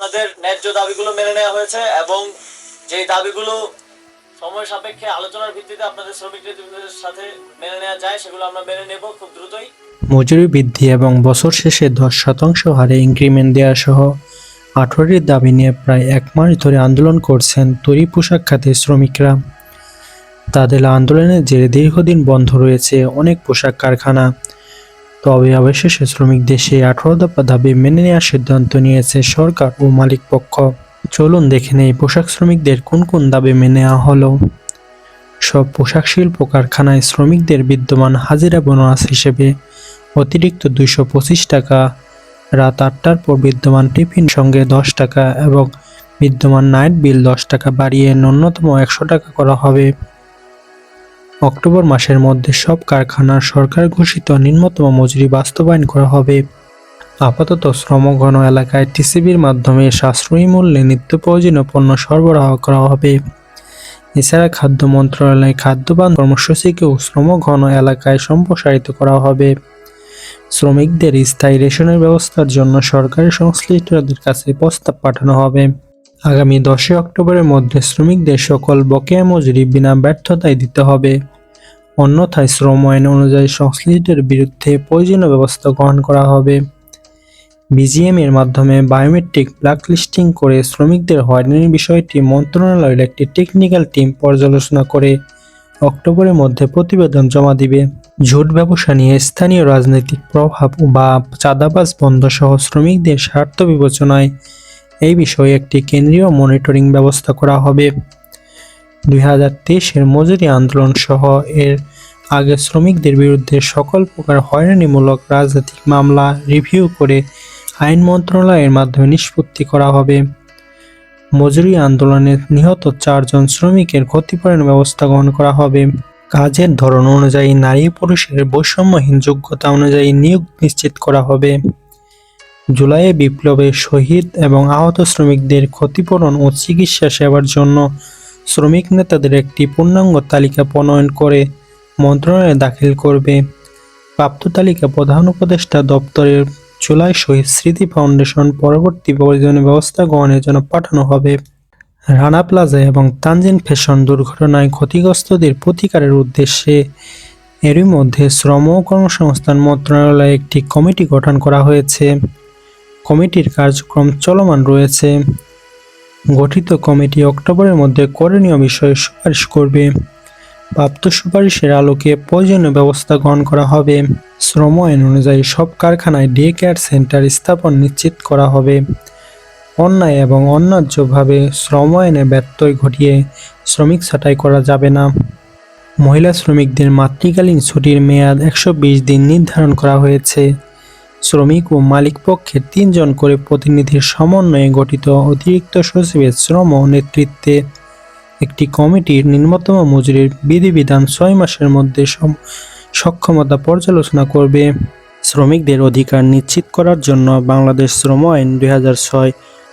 আপনাদের ন্যায্য দাবিগুলো মেনে নেওয়া হয়েছে এবং যেই দাবিগুলো সময় সাপেক্ষে আলোচনার ভিত্তিতে আপনাদের শ্রমিকদের সাথে মেনে নেওয়া যায়, সেগুলো আমরা মেনে নেব খুব দ্রুতই। মজুরি বৃদ্ধি এবং বছর শেষে দশ শতাংশ হারে ইনক্রিমেন্ট দেওয়া সহ আঠারোটির দাবি নিয়ে প্রায় এক মাস ধরে আন্দোলন করছেন তৈরি পোশাক খাতের শ্রমিকরা। তাদের আন্দোলনের জেরে দীর্ঘদিন বন্ধ রয়েছে অনেক পোশাক কারখানা। তবে অবশেষে শ্রমিকদের সেই আঠারো দফা দাবি মেনে নেওয়ার সিদ্ধান্ত নিয়েছে সরকার ও মালিক পক্ষ। চলুন দেখে নেই পোশাক শ্রমিকদের কোন কোন দাবি মেনে নেওয়া হলো। সব পোশাক শিল্প কারখানায় শ্রমিকদের বিদ্যমান হাজিরা বোনাস হিসেবে অতিরিক্ত দুইশো পঁচিশ টাকা, রাত আটটার পর বিদ্যমান টিফিন সঙ্গে দশ টাকা এবং বিদ্যমান নাইট বিল দশ টাকা বাড়িয়ে ন্যূনতম একশো টাকা করা হবে। অক্টোবর মাসের মধ্যে সব কারখানার সরকার ঘোষিত নিম্নতম মজুরি বাস্তবায়ন করা হবে। আপাতত শ্রমঘন এলাকায় টিসিবির মাধ্যমে সাশ্রয়ী মূল্যে নিত্য প্রয়োজনীয় পণ্য সরবরাহ করা হবে। এছাড়া খাদ্য মন্ত্রণালয় খাদ্যবান কর্মসূচিকেও শ্রমঘন এলাকায় সম্প্রসারিত করা হবে। শ্রমিকদের স্থায়ী রেশনের ব্যবস্থার জন্য সরকারি সংশ্লিষ্টদের কাছে প্রস্তাব পাঠানো হবে। আগামী দশই অক্টোবরের মধ্যে শ্রমিকদের সকল বকেয়া মজুরি বিনা ব্যর্থতায় দিতে হবে। অন্যথায় শ্রম আইন অনুযায়ী সংশ্লিষ্টদের বিরুদ্ধে প্রয়োজনীয় ব্যবস্থা গ্রহণ করা হবে। বিজিএম এর মাধ্যমে বায়োমেট্রিক ব্ল্যাকলিস্টিং করে শ্রমিকদের হয়রানির বিষয়টি মন্ত্রণালয়ের একটি টেকনিক্যাল টিম পর্যালোচনা করে অক্টোবরের মধ্যে প্রতিবেদন জমা দিবে। ঝুট ব্যবসা নিয়ে স্থানীয় রাজনৈতিক প্রভাব বা চাঁদাবাজ বন্ধ সহ শ্রমিকদের স্বার্থ বিবেচনায় এই বিষয়ে একটি কেন্দ্রীয় মনিটরিং ব্যবস্থা করা হবে। দুই হাজার তেইশের মজুরি আন্দোলন সহ এর আগে শ্রমিকদের বিরুদ্ধে সকল প্রকার হয়রানিমূলক রাজনৈতিক মামলা রিভিউ করে আইন মন্ত্রণালয়ের মাধ্যমে নিষ্পত্তি করা হবে। মজুরি আন্দোলনে নিহত চারজন শ্রমিকের ক্ষতিপূরণ ব্যবস্থা গ্রহণ করা হবে। কাজের ধরন অনুযায়ী নারী পুরুষের বৈষম্যহীন যোগ্যতা অনুযায়ী নিয়োগ নিশ্চিত করা হবে। জুলাইয়ে বিপ্লবে শহীদ এবং আহত শ্রমিকদের ক্ষতিপূরণ ও চিকিৎসা সেবার জন্য শ্রমিক নেতাদের একটি পূর্ণাঙ্গ তালিকা প্রণয়ন করে মন্ত্রণালয়ে দাখিল করবে। প্রাপ্ত তালিকা প্রধান উপদেষ্টা দপ্তরের জুলাই শহীদ স্মৃতি ফাউন্ডেশন পরবর্তী প্রয়োজনীয় ব্যবস্থা গ্রহণের জন্য পাঠানো হবে। রানা প্লাজা এবং তানজিন ফ্যাশন দুর্ঘটনায় ক্ষতিগ্রস্তদের প্রতিকারের উদ্দেশ্যে এরই মধ্যে শ্রম ও কর্মসংস্থান মন্ত্রণালয়ে একটি কমিটি গঠন করা হয়েছে। কমিটির কার্যক্রম চলমান রয়েছে। গঠিত কমিটি অক্টোবরের মধ্যে করণীয় বিষয়ে সুপারিশ করবে। প্রাপ্ত সুপারিশের আলোকে প্রয়োজনীয় ব্যবস্থা গ্রহণ করা হবে। শ্রম আইন অনুযায়ী সব কারখানায় ডে কেয়ার সেন্টার স্থাপন নিশ্চিত করা হবে। অন্যায় এবং অন্যায্যভাবে শ্রম আইনে ব্যত্যয় ঘটিয়ে শ্রমিক ছাঁটাই করা যাবে না। মহিলা শ্রমিকদের মাতৃকালীন ছুটির মেয়াদ একশো বিশ দিন নির্ধারণ করা হয়েছে। শ্রমিক ও মালিক পক্ষের তিনজন করে প্রতিনিধির সমন্বয়ে গঠিত অতিরিক্ত সচিবের শ্রম নেতৃত্বে একটি কমিটির নিম্নতম মজুরির বিধিবিধান ছয় মাসের মধ্যে সক্ষমতা পর্যালোচনা করবে। শ্রমিকদের অধিকার নিশ্চিত করার জন্য বাংলাদেশ শ্রম আইন দুই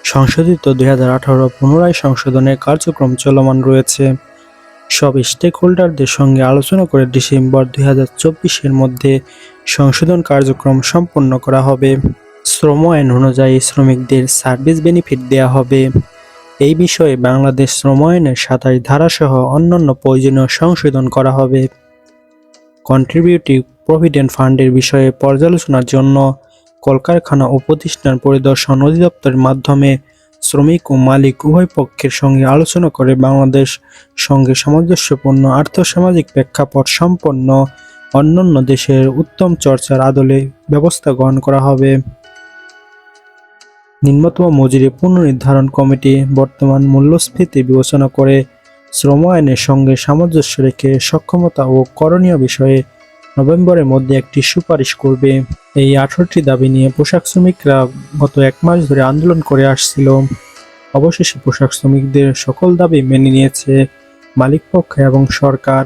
সংশোধিত দুই হাজার আঠারো পুনরায় সংশোধনের কার্যক্রম চলমান রয়েছে। সব স্টেক হোল্ডারদের সঙ্গে আলোচনা করে ডিসেম্বর দুই চব্বিশের মধ্যে সংশোধন কার্যক্রম সম্পন্ন করা হবে। শ্রম আইন অনুযায়ী শ্রমিকদের সার্ভিস বেনিফিট দেওয়া হবে। এই বিষয়ে বাংলাদেশ শ্রম আইনের সাতাশ ধারাসহ অন্যান্য প্রয়োজনীয় সংশোধন করা হবে। কন্ট্রিবিউটিভ প্রভিডেন্ট ফান্ডের বিষয়ে পর্যালোচনার জন্য কলকারখানা ও প্রতিষ্ঠান পরিদর্শন অধিদপ্তরের মাধ্যমে শ্রমিক ও মালিক উভয় পক্ষের সঙ্গে আলোচনা করে বাংলাদেশ সঙ্গে সামঞ্জস্যপূর্ণ আর্থসামাজিক প্রেক্ষাপট সম্পন্ন অন্যান্য দেশের উত্তম চর্চার আদলে ব্যবস্থা গ্রহণ করা হবে। নিম্নতম মজুরি পুনর্নির্ধারণ কমিটি বর্তমান মূল্যস্ফীতি বিবেচনা করে শ্রম আইনের সঙ্গে সামঞ্জস্য রেখে সক্ষমতা ও করণীয় বিষয়ে নভেম্বরের মধ্যে একটি সুপারিশ করবে। এই আঠারোটি দাবি নিয়ে পোশাক শ্রমিকরা গত এক মাস ধরে আন্দোলন করে আসছিল। অবশেষে পোশাক শ্রমিকদের সকল দাবি মেনে নিয়েছে মালিকপক্ষ এবং সরকার।